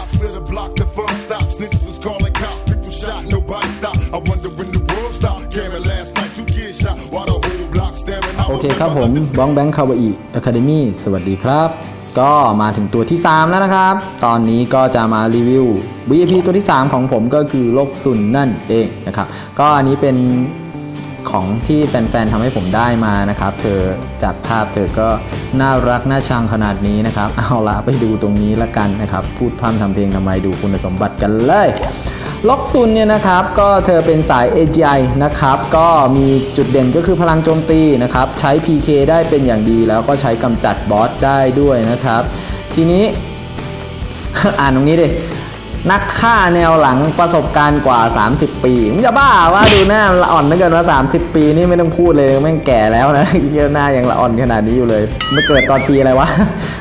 stop, split a block, the fun stop. Snitches was calling cops, people shot, nobody stop. I wonder when the world stopped. Cameron last night, two kids shot, while the whole block staring. I โอเค opened ครับ my ผม understand. บ้องแบงค์คาวาอิอะคาเดมี่สวัสดีครับ ก็มาถึงตัวที่ 3 แล้วนะครับ ตอนนี้ก็จะมารีวิว VIP ตัวที่ 3 ของผมก็คือโลกซุนนั่นเองนะครับ ก็อันนี้เป็น ของที่แฟนๆทำให้ผมได้มานะครับเธอจากภาพเธอก็น่ารักน่าชังขนาดนี้นะครับ เอาละไปดูตรงนี้ละกันนะครับ พูดพร่ำทำเพลงทำไมดูคุณสมบัติกันเลยล็อกซุนเนี่ยนะครับก็เธอเป็นสาย AGI นะครับก็มีจุดเด่นก็คือพลังโจมตีนะครับใช้ PK ได้เป็นอย่างดีแล้วก็ใช้กำจัดบอสได้ด้วยนะครับ ทีนี้ อ่านตรงนี้ดิ นักฆ่าแนวหลังประสบการณ์กว่า 30 ปีมึงจะบ้าว่าดูหน้าละอ่อนเหลือเกินว่า 30 ปีนี่ไม่ต้องพูดเลยแม่งแก่แล้วนะเยอะหน้ายังละอ่อนขนาดนี้อยู่เลยเมื่อเกิดตอนปีอะไรวะ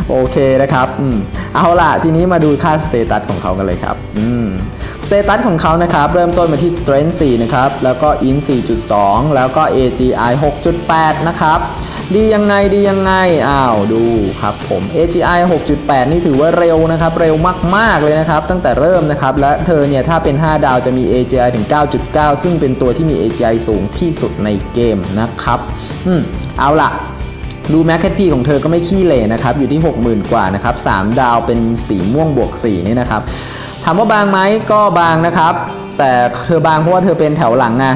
โอเคนะครับอืมเอาล่ะ ทีนี้มาดูค่าสเตตัสของเขากันเลยครับอืมสเตตัสของเขานะครับ เริ่มต้นมาที่ strength 4 นะครับ แล้วก็ in 4.2 แล้วก็ AGI 6.8 นะครับ ดียังไงดียังไง อ้าวดูครับผม AGI 6.8 นี่ถือว่าเร็วนะครับ เร็วมาก ๆ เลยนะครับ ตั้งแต่เริ่มนะครับ และเธอเนี่ย ถ้าเป็น 5 ดาวจะมี AGI ถึง 9.9 ซึ่งเป็นตัวที่มี AGI สูงที่สุดในเกมนะครับ อืม เอาล่ะดูแม็กแคทพีของเธอก็ไม่ขี้เหร่นะครับ อยู่ที่ 60,000 กว่านะครับ 3 ดาวเป็นสีม่วงบวก4นี่นะครับถามว่าบางไหมก็บางนะครับ แต่เธอบางเพราะว่าเธอเป็นแถวหลังไง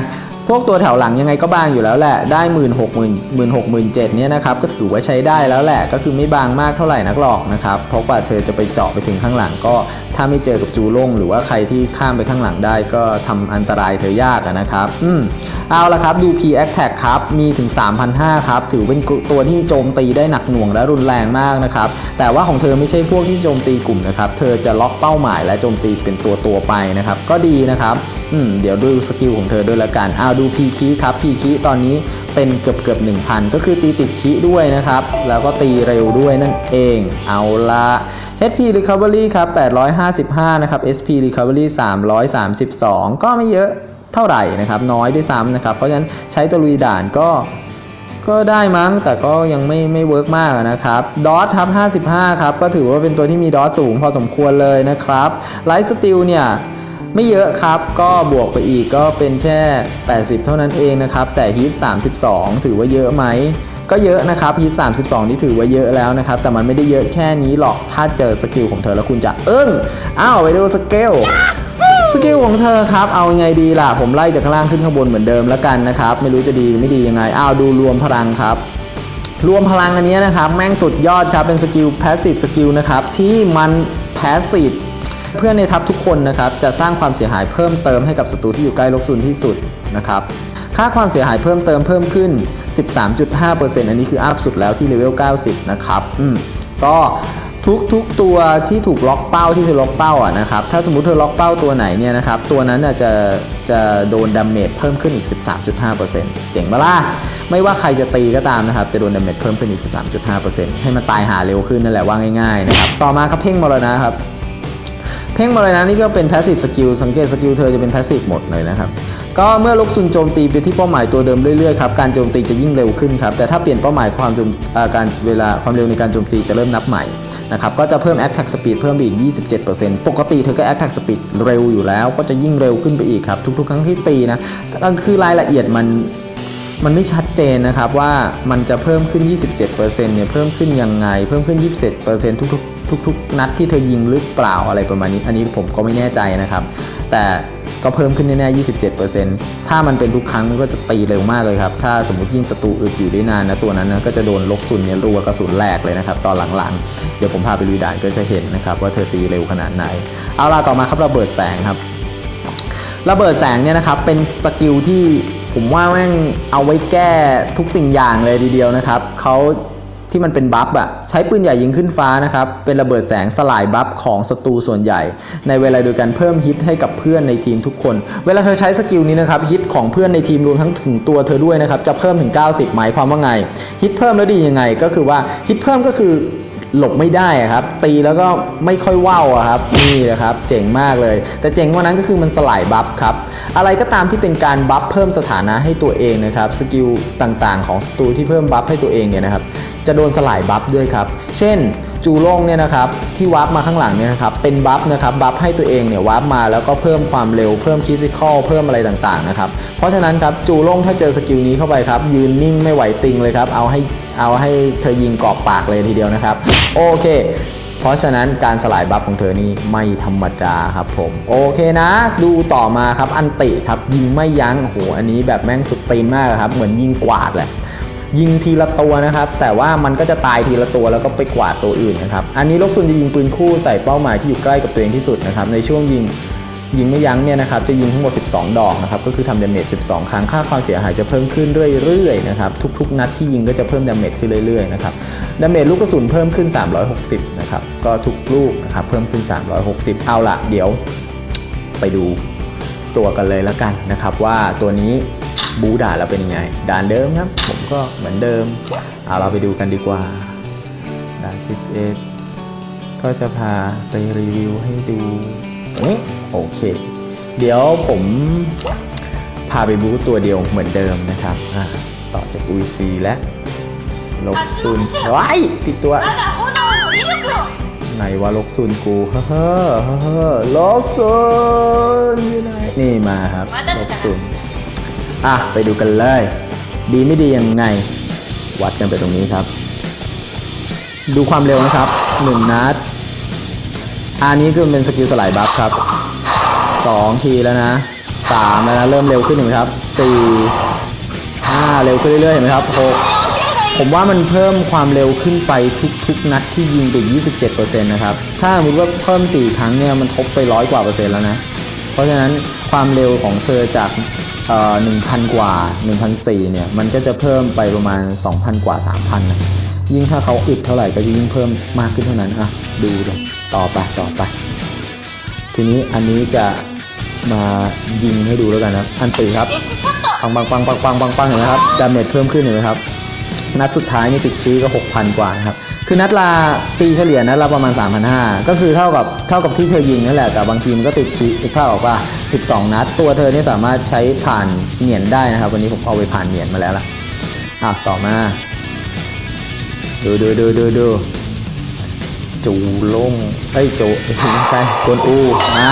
พวกตัวแถวหลังยังไงก็บางอยู่แล้วแหละ ได้หมื่นหกหมื่นหกหมื่นเจ็ดเนี่ยนะครับก็ถือว่าใช้ได้แล้วแหละก็คือไม่บางมากเท่าไหร่นักหรอกนะครับเพราะกว่าเธอจะไปเจาะไปถึงข้างหลังก็ ถ้าไม่เจอกับจูโล่งหรือว่าใครที่ข้ามไปข้างหลังได้ก็ทำอันตรายเธอยากนะครับ อืม เอาละครับดู P Attack ครับมีถึง 3,500 ครับ ถือเป็นตัวที่โจมตีได้หนักหน่วงและรุนแรงมากนะครับ แต่ว่าของเธอไม่ใช่พวกที่โจมตีกลุ่มนะครับ เธอจะล็อกเป้าหมายและโจมตีเป็นตัวตัวไปนะครับ ก็ดีนะครับอืมเดี๋ยวดูสกิลของเธอด้วยละกันเอาดู P คีครับ P คีตอนนี้เป็นเกือบเกือบ1,000 ก็คือตีติดคีด้วยนะครับ แล้วก็ตีเร็วด้วยนั่นเอง เอาละ HP Recovery ครับ 855 นะครับ SP Recovery 332 ก็ไม่เยอะ เท่าไหร่นะครับน้อยด้วยซ้ำนะครับ เพราะฉะนั้นใช้ตะลุยด่านก็ก็ได้มั้งแต่ก็ยังไม่ไม่เวิร์กมากนะครับดอททับ 55 ครับ ก็ถือว่าเป็นตัวที่มีดอทสูงพอสมควรเลยนะครับไลท์สติลเนี่ยไม่เยอะครับ ก็บวกไปอีกก็เป็นแค่ 80 เท่านั้นเองนะครับ แต่ฮีท32 ถือว่าเยอะไหม ก็เยอะนะครับฮีท32ที่ถือว่าเยอะแล้วนะครับ แต่มันไม่ได้เยอะแค่นี้หรอก ถ้าเจอสกิลของเธอแล้วคุณจะเอิ้งอ้าวไปดูสเกล สกิลของเธอครับ เอาไงดีล่ะ ผมไล่จากข้างล่างขึ้นข้างบนเหมือนเดิมแล้วกันนะครับ ไม่รู้จะดีไม่ดียังไง อ้าวดูรวมพลังครับ รวมพลังอันนี้นะครับ แม่งสุดยอดครับ เป็นสกิล passive สกิลนะครับ ที่มัน passive เพื่อนในทัพทุกคนนะครับ จะสร้างความเสียหายเพิ่มเติมให้กับศัตรูที่อยู่ใกล้ลบศูนย์ที่สุดนะครับ ค่าความเสียหายเพิ่มเติมเพิ่มขึ้น 13.5%อันนี้คืออัพสุดแล้วที่เลเวล90 นะครับ อืม ก็ ทุกทุกตัวที่ถูกล็อกเป้าที่เธอล็อกเป้าอะนะครับถ้าสมมติเธอล็อกเป้าตัวไหนเนี่ยนะครับตัวนั้นน่ะจะจะโดนดาเมจเพิ่มขึ้นอีก 13.5%เจ๋งปะล่ะไม่ว่าใครจะตีก็ตามนะครับจะโดนดาเมจเพิ่มขึ้นอีก 13.5%ให้มันตายหาเร็วขึ้นนั่นแหละว่าง่ายๆนะครับต่อมาครับเพ่งมรณะครับ เพ่งมรณะนี่ก็เป็น passive skill สังเกตสกิลเธอจะเป็น passive หมดเลยนะครับ ก็เมื่อลูกซุนโจมตีไปที่เป้าหมายตัวเดิมเรื่อยๆครับการโจมตีจะยิ่งเร็วขึ้นครับแต่ถ้าเปลี่ยนเป้าหมายความจมการเวลาความเร็วในการโจมตีจะเริ่มนับใหม่นะครับก็จะเพิ่ม attack speed เพิ่มไปอีก 27%ปกติเธอก็ attack speed เร็วอยู่แล้ว ก็จะยิ่งเร็วขึ้นไปอีกครับทุกๆ ครั้งที่ตีนะคือรายละเอียดมัน มันไม่ชัดเจนนะครับว่ามันจะเพิ่มขึ้น 27%เนี่ยเพิ่มขึ้นยังไง เพิ่มขึ้น 27%ทุกๆทุกๆนัดที่เธอยิงหรือเปล่าอะไรประมาณนี้ อันนี้ผมก็ไม่แน่ใจนะครับ แต่ก็เพิ่มขึ้นแน่ๆ27%ถ้ามันเป็นทุกครั้งมันก็จะตีเร็วมากเลยครับ ถ้าสมมติยิงศัตรูอึดอยู่ได้นานนะตัวนั้นนะก็จะโดนลกซุนเนี่ยรัวกระสุนแรกเลยนะครับตอนหลังๆ เดี๋ยวผมพาไปลุยด่านก็จะเห็นนะครับว่าเธอตีเร็วขนาดไหน เอาล่ะต่อมาครับระเบิดแสงครับ ระเบิดแสงเนี่ยนะครับเป็นสกิลที่ ผมว่าแม่งเอาไว้แก้ทุกสิ่งอย่างเลยทีเดียวนะครับเขาที่มันเป็นบัฟอะใช้ปืนใหญ่ยิงขึ้นฟ้านะครับ เป็นระเบิดแสงสลายบัฟของศัตรูส่วนใหญ่ ในเวลาเดียวกันเพิ่มฮิตให้กับเพื่อนในทีมทุกคน เวลาเธอใช้สกิลนี้นะครับฮิตของเพื่อนในทีมรวมทั้งถึงตัวเธอด้วยนะครับจะเพิ่มถึง 90 หมายความว่าไงฮิตเพิ่มแล้วดียังไงก็คือว่าฮิตเพิ่มก็คือ หลบไม่ได้ครับ ตีแล้วก็ไม่ค่อยว่าวครับนี่นะครับ เจ๋งมากเลย แต่เจ๋งกว่านั้นก็คือมันสลายบัฟครับ อะไรก็ตามที่เป็นการบัฟเพิ่มสถานะให้ตัวเองนะครับสกิลต่างๆ ของศัตรูที่เพิ่มบัฟให้ตัวเองเนี่ยนะครับจะโดนสลายบัฟด้วยครับ เช่นจูโล่งเนี่ยนะครับที่วาร์ปมาข้างหลังเนี่ยนะครับเป็นบัฟนะครับบัฟให้ตัวเองเนี่ยวาร์ปมาแล้วก็เพิ่มความเร็วเพิ่มคิสิคอลเพิ่มอะไรต่างๆนะครับเพราะฉะนั้นครับจูโล่งถ้าเจอสกิลนี้เข้าไปครับยืนนิ่งไม่ไหวติงเลยครับเอาให้ เอาให้เธอยิงกรอบปากเลยทีเดียวนะครับ โอเค เพราะฉะนั้นการสลายบัฟของเธอนี่ไม่ธรรมดาครับผม โอเคนะ ดูต่อมาครับอันติครับ ยิงไม่ยั้งโอ้โหอันนี้แบบแม่งสุดตีนมากครับ เหมือนยิงกวาดแหละยิงทีละตัวนะครับ แต่ว่ามันก็จะตายทีละตัวแล้วก็ไปกวาดตัวอื่นนะครับ อันนี้ลกซุนจะยิงปืนคู่ใส่เป้าหมายที่อยู่ใกล้กับตัวเองที่สุดนะครับในช่วงยิง ยิงไม่ยั้งเนี่ยนะครับจะยิงทั้งหมด 12 ดอกนะครับก็คือทำดาเมจ 12 ครั้งค่าความเสียหายจะเพิ่มขึ้นเรื่อยๆนะครับทุกๆ นัดที่ยิงก็จะเพิ่มดาเมจขึ้นเรื่อยๆนะครับดาเมจลูกกระสุนเพิ่มขึ้น 360นะครับก็ทุกลูกนะครับเพิ่มขึ้น 360 เอาละเดี๋ยวไปดูตัวกันเลยแล้วกันนะครับว่าตัวนี้บูด่าเราเป็นยังไง ด่านเดิมครับ ผมก็เหมือนเดิม เอาเราไปดูกันดีกว่า ด่าน11 ก็จะพาไปรีวิวให้ดู โอเค เดี๋ยวผมพาไปบูตัวเดียวเหมือนเดิมนะครับ ต่อจากอุยซีและลกซุนไว้ติดตัวไหนว่าลกซุนกู เฮ้อเฮ้อเฮ้อลกซุนอยู่ไหนนี่มาครับลกซุนอะไปดูกันเลย ดีไม่ดียังไง วัดกันไปตรงนี้ครับ ดูความเร็วนะครับหนึ่งนัด อันนี้คือเป็นสกิลสลายบัฟครับสองทีแล้วนะสามแล้วนะเริ่มเร็วขึ้นหนไหมครับสี่ห้าเร็วขึ้นเรื่อยๆเห็นไหมครับหกผมว่ามันเพิ่มความเร็วขึ้นไปทุกๆนัดที่ยิงไป27%นะครับถ้าสมมติว่าเพิ่ม 4 ครั้งเนี่ยมันทบไปร้อยกว่าเปอร์เซ็นต์แล้วนะเพราะฉะนั้นความเร็วของเธอจากเอ่อ1,000 กว่า 1,004เนี่ยมันก็จะเพิ่มไปประมาณ 2,000 กว่า 3,000นะ ยิ่งถ้าเขาอึดเท่าไหร่ก็จะยิ่งเพิ่มมากขึ้นเท่านั้นอะดูเลยต่อไปต่อไป ทีนี้อันนี้จะมายิงให้ดูแล้วกันนะอันตื่นครับปังปังปังปังปังปังปังเห็นไหมครับดาเมจเพิ่มขึ้นเห็นไหมครับนัดสุดท้ายนี่ติดชี้ก็ 6,000 กว่านะครับ คือนัดลาตีเฉลี่ยนัดลาประมาณ 3,500 ก็คือเท่ากับเท่ากับที่เธอยิงนั่นแหละ แต่บางทีมันก็ติดชี้อีกภาพออกว่า 12 นัด ตัวเธอเนี่ยสามารถใช้ผ่านเหนียนได้นะครับ วันนี้ผมเอาไปผ่านเหนียนมาแล้วล่ะอะต่อมา ดูดูดูดูดูจูลงเอ้จูไม่ใช่กวนอูมา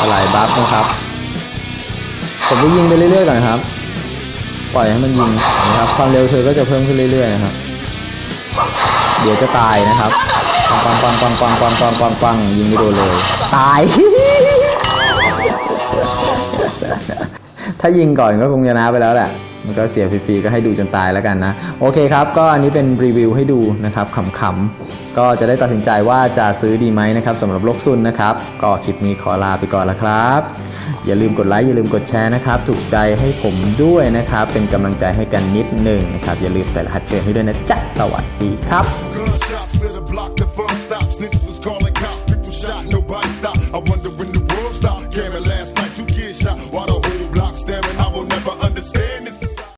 อะไรบัฟนะครับ ผมก็ยิงไปเรื่อยๆก่อนครับ ปล่อยให้มันยิงนะครับ ความเร็วเธอก็จะเพิ่มขึ้นเรื่อยๆนะครับ เดี๋ยวจะตายนะครับปังปังปังปังปังปังปังปังปังยิงไม่โดนเลย ตาย ถ้ายิงก่อนก็คงชนะไปแล้วแหละมันก็เสียฟรีๆก็ให้ดูจนตายแล้วกันนะ โอเคครับ ก็อันนี้เป็นรีวิวให้ดูนะครับขำๆก็จะได้ตัดสินใจว่าจะซื้อดีไหมนะครับสำหรับลกซุนนะครับ ก็คลิปนี้ขอลาไปก่อนละครับ อย่าลืมกดไลค์อย่าลืมกดแชร์นะครับ ถูกใจให้ผมด้วยนะครับ เป็นกำลังใจให้กันนิดหนึ่งนะครับ อย่าลืมใส่รหัสเชิญให้ด้วยนะจ๊ะสวัสดีครับ